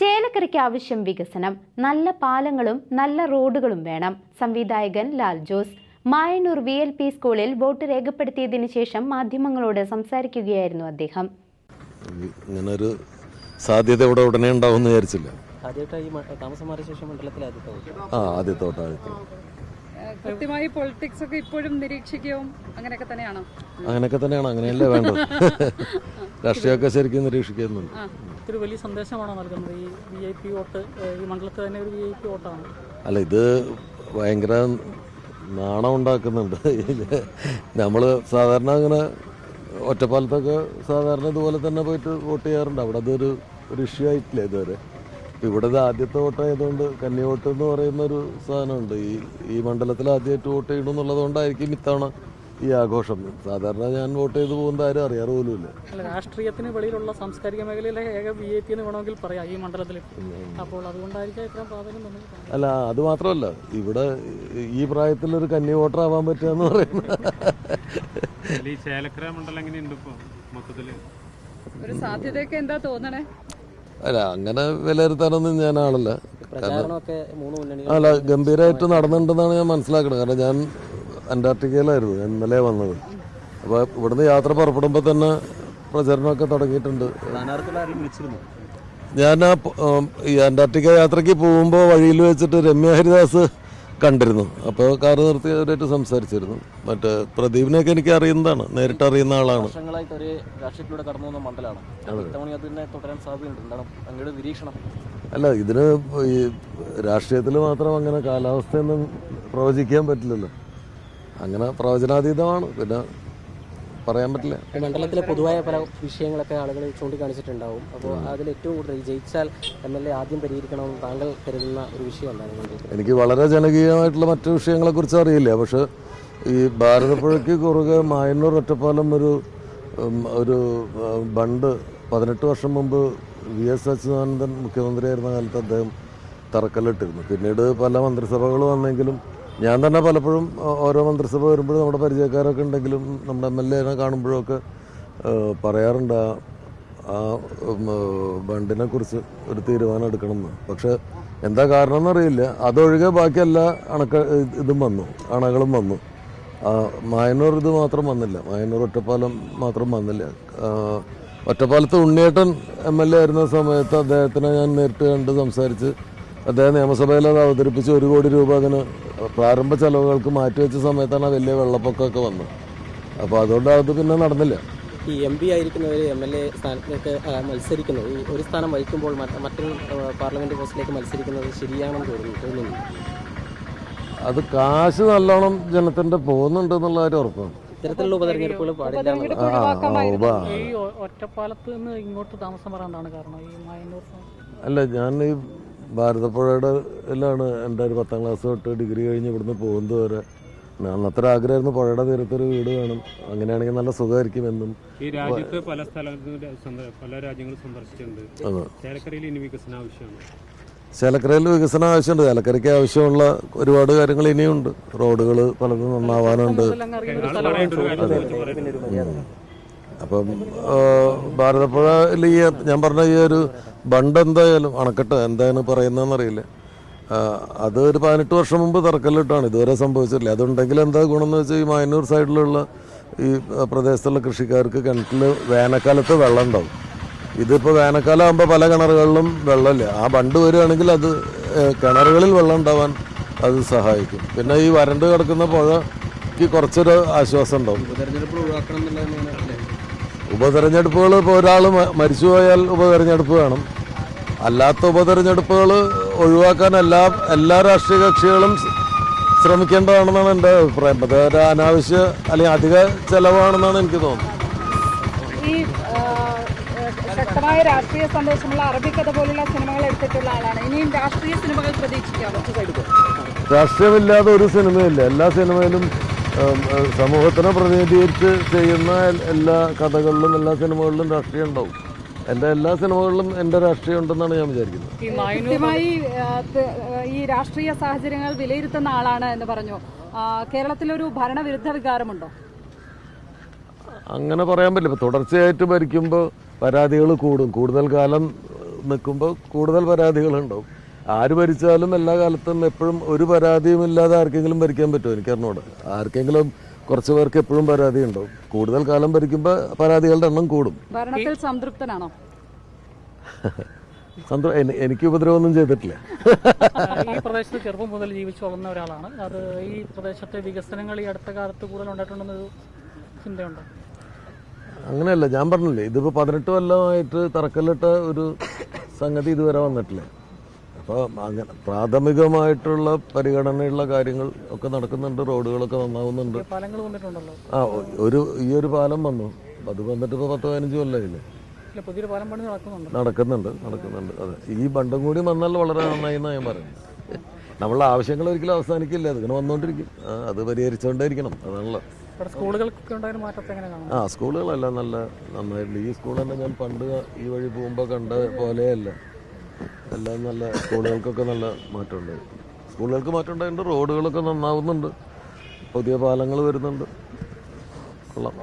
ചേലക്കരയ്ക്ക് ആവശ്യം വികസനം. നല്ല പാലങ്ങളും നല്ല റോഡുകളും വേണം. സംവിധായകൻ Lal Jose. Mayannur V L P സ്കൂളിൽ വോട്ട് രേഖപ്പെടുത്തിയതിന് ശേഷം മാധ്യമങ്ങളോട് സംസാരിക്കുകയായിരുന്നു അദ്ദേഹം. ഇങ്ങനൊരു സാധ്യത ഇവിടെ ഉടനെ ഉണ്ടാവുമെന്ന് വിചാരിച്ചില്ല. ആ ആദ്യത്തെ കൃത്യമായി പൊളിറ്റിക്സ് ഒക്കെ ഇപ്പോഴും നിരീക്ഷിക്കുകയും അങ്ങനെയൊക്കെ തന്നെയാണോ? അങ്ങനെയൊക്കെ തന്നെയാണ്. അങ്ങനെയല്ലേ വേണ്ടത്? രാഷ്ട്രീയമൊക്കെ ശരിക്കും നിരീക്ഷിക്കുന്നുണ്ട്. ഒരു വലിയ സന്ദേശമാണോ നൽകുന്നത്? ഈ വി ഐ പി വോട്ട് ഈ മണ്ഡലത്തിൽ തന്നെ ഒരു വി ഐ പി വോട്ടാണ്. അല്ല ഇത് ഭയങ്കര നാണം ഉണ്ടാക്കുന്നുണ്ട്. നമ്മൾ സാധാരണ അങ്ങനെ ഒറ്റപ്പാലത്തൊക്കെ സാധാരണ ഇതുപോലെ തന്നെ പോയിട്ട് വോട്ട് ചെയ്യാറുണ്ട്. അവിടെ അതൊരു ഒരു ഇഷ്യൂ ആയിട്ടില്ല ഇതുവരെ. ഇവിടെ ഇത് ആദ്യത്തെ വോട്ടായതുകൊണ്ട് കന്നി വോട്ട് എന്ന് പറയുന്ന ഒരു സാധനമുണ്ട്. ഈ ഈ മണ്ഡലത്തിൽ ആദ്യമായിട്ട് വോട്ട് ചെയ്യണമെന്നുള്ളതുകൊണ്ടായിരിക്കും ഇത്തവണ ഈ ആഘോഷം. സാധാരണ ഞാൻ വോട്ട് ചെയ്ത് പോകുന്ന ആരും അറിയാറ് പോലുമില്ല. അല്ല രാഷ്ട്രീയത്തിന് വെളിയിലുള്ള സാംസ്കാരിക മേഖലയിലെ ഏക ബി എ പി എന്ന് വേണമെങ്കിൽ പറയാം ഈ മണ്ഡലത്തിൽ. അപ്പോൾ അതുകൊണ്ടായിരിക്കാം ഇത്രയും പ്രാധാന്യം അല്ല അത് മാത്രമല്ല ഇവിടെ ഈ പ്രായത്തിൽ ഒരു കന്നി വോട്ടർ ആവാൻ പറ്റുക എന്ന് പറയുന്നത്. ഈ ചേലക്കര മണ്ഡലം എങ്ങനെയുണ്ട് ഇപ്പൊ മൊത്തത്തിൽ? ഒരു സാധ്യതയൊക്കെ എന്താ തോന്നണേ? അല്ല അങ്ങനെ വിലയിരുത്താനൊന്നും ഞാൻ ആളല്ല. അല്ല ഗംഭീരമായിട്ട് നടന്നിട്ടുണ്ടെന്നാണ് ഞാൻ മനസ്സിലാക്കുന്നത് കാരണം ഞാൻ അന്റാർട്ടിക്കയിലായിരുന്നു ഇന്നലെ വന്നത്. അപ്പോൾ ഇവിടുന്ന് യാത്ര പുറപ്പെടുമ്പോൾ തന്നെ പ്രചരണമൊക്കെ തുടങ്ങിയിട്ടുണ്ട്. ഞാൻ ആ ഈ അന്റാർട്ടിക്ക യാത്രയ്ക്ക് പോകുമ്പോൾ വഴിയിൽ വെച്ചിട്ട് രമ്യ ഹരിദാസ് കണ്ടിരുന്നു. അപ്പോൾ കാർ നിർത്തി അവരായിട്ട് സംസാരിച്ചിരുന്നു. മറ്റേ പ്രദീപിനെയൊക്കെ എനിക്ക് അറിയുന്നതാണ് നേരിട്ട് അറിയുന്ന ആളാണ്. അല്ല ഇതിന് ഈ രാഷ്ട്രീയത്തിൽ മാത്രം അങ്ങനെ കാലാവസ്ഥയൊന്നും പ്രവചിക്കാൻ പറ്റില്ലല്ലോ. അങ്ങനെ പ്രവചനാതീതമാണ്. പിന്നെ പറയാൻ പറ്റില്ല. മണ്ഡലത്തിലെ പൊതുവായ പല വിഷയങ്ങളൊക്കെ ആളുകൾ ചൂണ്ടിക്കാണിച്ചിട്ടുണ്ടാവും. അപ്പോൾ അതിൽ ഏറ്റവും കൂടുതൽ ജയിച്ചാൽ എം എൽ എ ആദ്യം പരിഹരിക്കണമെന്ന് താങ്കൾ കരുതുന്ന ഒരു വിഷയം എന്താണ് എനിക്ക് വളരെ ജനകീയമായിട്ടുള്ള മറ്റു വിഷയങ്ങളെക്കുറിച്ച് അറിയില്ല. പക്ഷെ ഈ ഭാരതപ്പുഴയ്ക്ക് കുറുകെ മായന്നൂർ ഒറ്റപ്പാലം ഒരു ഒരു ബണ്ട് പതിനെട്ട് വർഷം മുമ്പ് വി എസ് അച്യുതാനന്ദൻ മുഖ്യമന്ത്രിയായിരുന്ന കാലത്ത് അദ്ദേഹം തറക്കല്ലിട്ടിരുന്നു. പിന്നീട് പല മന്ത്രിസഭകൾ വന്നെങ്കിലും ഞാൻ തന്നെ പലപ്പോഴും ഓരോ മന്ത്രിസഭ വരുമ്പോഴും നമ്മുടെ പരിചയക്കാരൊക്കെ ഉണ്ടെങ്കിലും നമ്മുടെ എം എൽ എനെ കാണുമ്പോഴൊക്കെ പറയാറുണ്ട് ആ ബണ്ടിനെ കുറിച്ച് ഒരു തീരുമാനം എടുക്കണമെന്ന്. പക്ഷെ എന്താ കാരണം എന്നറിയില്ല അതൊഴികെ ബാക്കി എല്ലാ അണക്ക ഇതും വന്നു അണകളും വന്നു. ആ, മായന്നൂർ ഇത് മാത്രം വന്നില്ല. മായനൂർ ഒറ്റപ്പാലം മാത്രം വന്നില്ല. ഒറ്റപ്പാലത്ത് ഉണ്ണിയേട്ടൻ എം എൽ എ ആയിരുന്ന സമയത്ത് അദ്ദേഹത്തിനെ ഞാൻ നേരിട്ട് കണ്ട് സംസാരിച്ച് അദ്ദേഹം നിയമസഭയിൽ അത് അവതരിപ്പിച്ച് ഒരു കോടി രൂപ അതിന് പ്രാരംഭ ചെലവുകൾക്ക് മാറ്റിവെച്ച സമയത്താണ് വലിയ വെള്ളപ്പൊക്കമൊക്കെ വന്നത്. അപ്പോൾ അതുകൊണ്ട് അത് പിന്നെ നടന്നില്ല. ഈ എം പി ആയിരിക്കുന്നവർ എം എൽ എ സ്ഥാനത്തേക്ക് മത്സരിക്കുന്നു. ഈ ഒരു സ്ഥാനം വഹിക്കുമ്പോൾ മറ്റ് മറ്റൊരു പാർലമെന്റ് പോസ്റ്റിലേക്ക് മത്സരിക്കുന്നത് ശരിയാണെന്ന് തോന്നുന്നു അത് കാശ് നല്ലോണം ജനത്തിന്റെ പോകുന്നുണ്ട് എന്നുള്ള കാര്യം ഉറപ്പാണ്. ഇത്തരത്തിലുള്ള ഉപതെരഞ്ഞെടുപ്പുകൾ പാടില്ല ഒറ്റപ്പാലത്ത് നിന്ന് ഇങ്ങോട്ട് താമസം വരാനാണ് കാരണം? ഈ മായന്നൂർ അല്ല ഞാൻ ഈ ഭാരതപ്പുഴയുടെ ലാണ് എന്റെ ഒരു പത്താം ക്ലാസ് തൊട്ട് ഡിഗ്രി കഴിഞ്ഞ് ഇവിടുന്ന് പോകുന്നത് വരെ. അന്നത്ര ആഗ്രഹമായിരുന്നു പുഴയുടെ തീരത്തൊരു വീട് വേണം അങ്ങനെയാണെങ്കിൽ നല്ല സുഖമായിരിക്കും എന്നും. ഈ രാജ്യത്ത് പല സ്ഥലത്തും പല രാജ്യങ്ങളും സന്ദർശിച്ചിട്ടുണ്ട്. വികസനം ആവശ്യമാണ് ചേലക്കരയിൽ വികസനം ആവശ്യമുണ്ട്. ചേലക്കരയ്ക്ക് ആവശ്യമുള്ള ഒരുപാട് കാര്യങ്ങൾ ഇനിയുണ്ട്. റോഡുകൾ പലതും നന്നാവാനുണ്ട്. അപ്പം ഭാരതപ്പുഴയിൽ ഈ ഞാൻ പറഞ്ഞ ഈ ഒരു ബണ്ട് എന്തായാലും അണക്കെട്ട് എന്താണ് പറയുന്നതെന്നറിയില്ല. അത് ഒരു പതിനെട്ട് വർഷം മുമ്പ് തറക്കല്ലിട്ടാണ്. ഇതുവരെ സംഭവിച്ചിട്ടില്ല. അതുണ്ടെങ്കിൽ എന്താ ഗുണമെന്ന് വെച്ചാൽ ഈ മായന്നൂർ സൈഡിലുള്ള ഈ പ്രദേശത്തുള്ള കൃഷിക്കാർക്ക് കിണറ്റിൽ വേനൽക്കാലത്ത് വെള്ളം ഉണ്ടാവും. ഇതിപ്പോൾ വേനൽക്കാലം ആകുമ്പോൾ പല കിണറുകളിലും വെള്ളമില്ല. ആ ബണ്ട് വരികയാണെങ്കിൽ അത് കിണറുകളിൽ വെള്ളം ഉണ്ടാവാൻ അത് സഹായിക്കും. പിന്നെ ഈ വരണ്ട് കിടക്കുന്ന പുഴയ്ക്ക് കുറച്ചൊരു ആശ്വാസം ഉണ്ടാവും. ഉപതെരഞ്ഞെടുപ്പുകൾ ഇപ്പോൾ ഒരാൾ മരിച്ചുപോയാൽ ഉപതെരഞ്ഞെടുപ്പ് വേണം. അല്ലാത്ത ഉപതെരഞ്ഞെടുപ്പുകൾ ഒഴിവാക്കാൻ എല്ലാ എല്ലാ രാഷ്ട്രീയ കക്ഷികളും ശ്രമിക്കേണ്ടതാണെന്നാണ് എന്റെ അഭിപ്രായം. അത് ഒരു അനാവശ്യ അല്ലെങ്കിൽ അധിക ചെലവാണെന്നാണ് എനിക്ക് തോന്നുന്നത്. ഈ ആ, ശക്തമായ രാഷ്ട്രീയ സന്ദേശമുള്ള അറബിക്കഥ പോലുള്ള സിനിമകൾ എടുത്തിട്ടുള്ള ആളാണ്. ഇനിയും രാഷ്ട്രീയ സിനിമകൾ പ്രതീക്ഷിക്കാമോ രാഷ്ട്രീയമില്ലാതെ ഒരു സിനിമയില്ല. എല്ലാ സിനിമയിലും സമൂഹത്തിനെ പ്രതിനിധീകരിച്ച് ചെയ്യുന്ന എല്ലാ കഥകളിലും എല്ലാ സിനിമകളിലും രാഷ്ട്രീയം ഉണ്ടാവും. എന്റെ എല്ലാ സിനിമകളിലും എന്റെ രാഷ്ട്രീയം ഉണ്ടെന്നാണ് ഞാൻ വിചാരിക്കുന്നത്. ഈ രാഷ്ട്രീയ സാഹചര്യങ്ങൾ വിലയിരുത്തുന്ന ആളാണ് എന്ന് പറഞ്ഞു. കേരളത്തിലൊരു ഭരണവിരുദ്ധ വികാരമുണ്ടോ? അങ്ങനെ പറയാൻ പറ്റില്ല. ഇപ്പൊ തുടർച്ചയായിട്ട് ഭരിക്കുമ്പോൾ പരാതികൾ കൂടും. കൂടുതൽ കാലം നിൽക്കുമ്പോൾ കൂടുതൽ പരാതികളുണ്ടാവും. ആര് ഭരിച്ചാലും എല്ലാ കാലത്തും എപ്പോഴും ഒരു പരാതിയും ഇല്ലാതെ ആർക്കെങ്കിലും ഭരിക്കാൻ പറ്റുമോ? എനിക്കറിഞ്ഞൂടെ ആർക്കെങ്കിലും കുറച്ച് പേർക്ക് എപ്പോഴും പരാതി ഉണ്ടാവും. കൂടുതൽ കാലം ഭരിക്കുമ്പോൾ പരാതികളുടെ എണ്ണം കൂടും. ഭരണത്തിൽ സംതൃപ്തനാണോ? എനിക്ക് ഉപദ്രവമൊന്നും ചെയ്തിട്ടില്ല. ഈ പ്രദേശത്ത് ചെറുപ്പം മുതൽ ജീവിച്ചു വളർന്ന ഒരാളാണ്. അത് ഈ പ്രദേശത്തെ വികസനങ്ങൾ ഈ അടുത്ത കാലത്ത് കൂടുതൽ ഉണ്ടായിട്ടുണ്ടെന്നൊരു ചിന്തയുണ്ടോ? അങ്ങനെയല്ല ഞാൻ പറഞ്ഞില്ലേ ഇതിപ്പോ പതിനെട്ട് കൊല്ലമായിട്ട് തറക്കല്ലിട്ട ഒരു സംഗതി ഇതുവരെ വന്നിട്ടില്ല. അപ്പോൾ അങ്ങനെ പ്രാഥമികമായിട്ടുള്ള പരിഗണനയുള്ള കാര്യങ്ങൾ ഒക്കെ നടക്കുന്നുണ്ട് റോഡുകളൊക്കെ നന്നാവുന്നുണ്ട്. പാലങ്ങൾ വന്നിട്ടുണ്ടല്ലോ. ആ ഒരു ഈ ഒരു പാലം വന്നു. അത് വന്നിട്ട് ഇപ്പോൾ പത്ത് പതിനഞ്ച് കൊല്ലമായില്ലേ ഇല്ല പുതിയൊരു പാലം പണി നടക്കുന്നുണ്ട്. നടക്കുന്നുണ്ട് നടക്കുന്നുണ്ട്. അതെ. ഈ ബണ്ടും കൂടി വന്നാൽ വളരെ നന്നായി എന്നാണ് ഞാൻ പറയുന്നത്. നമ്മളുടെ ആവശ്യങ്ങൾ ഒരിക്കലും അവസാനിക്കില്ല. അതിങ്ങനെ വന്നുകൊണ്ടിരിക്കും അത് പരിഹരിച്ചുകൊണ്ടേയിരിക്കണം അതാണല്ലോ. ആ സ്കൂളുകളല്ല നല്ല നന്നായിട്ടുണ്ട്. ഈ സ്കൂൾ തന്നെ ഞാൻ പണ്ട് ഈ വഴി പോകുമ്പോൾ കണ്ട പോലെയല്ല. എല്ലാം നല്ല സ്കൂളുകൾക്കൊക്കെ നല്ല മാറ്റമുണ്ട്. സ്കൂളുകൾക്ക് മാറ്റം ഉണ്ടായിട്ടുണ്ട് റോഡുകളൊക്കെ നന്നാവുന്നുണ്ട്. പുതിയ പാലങ്ങൾ വരുന്നുണ്ട്. കൊള്ളാം.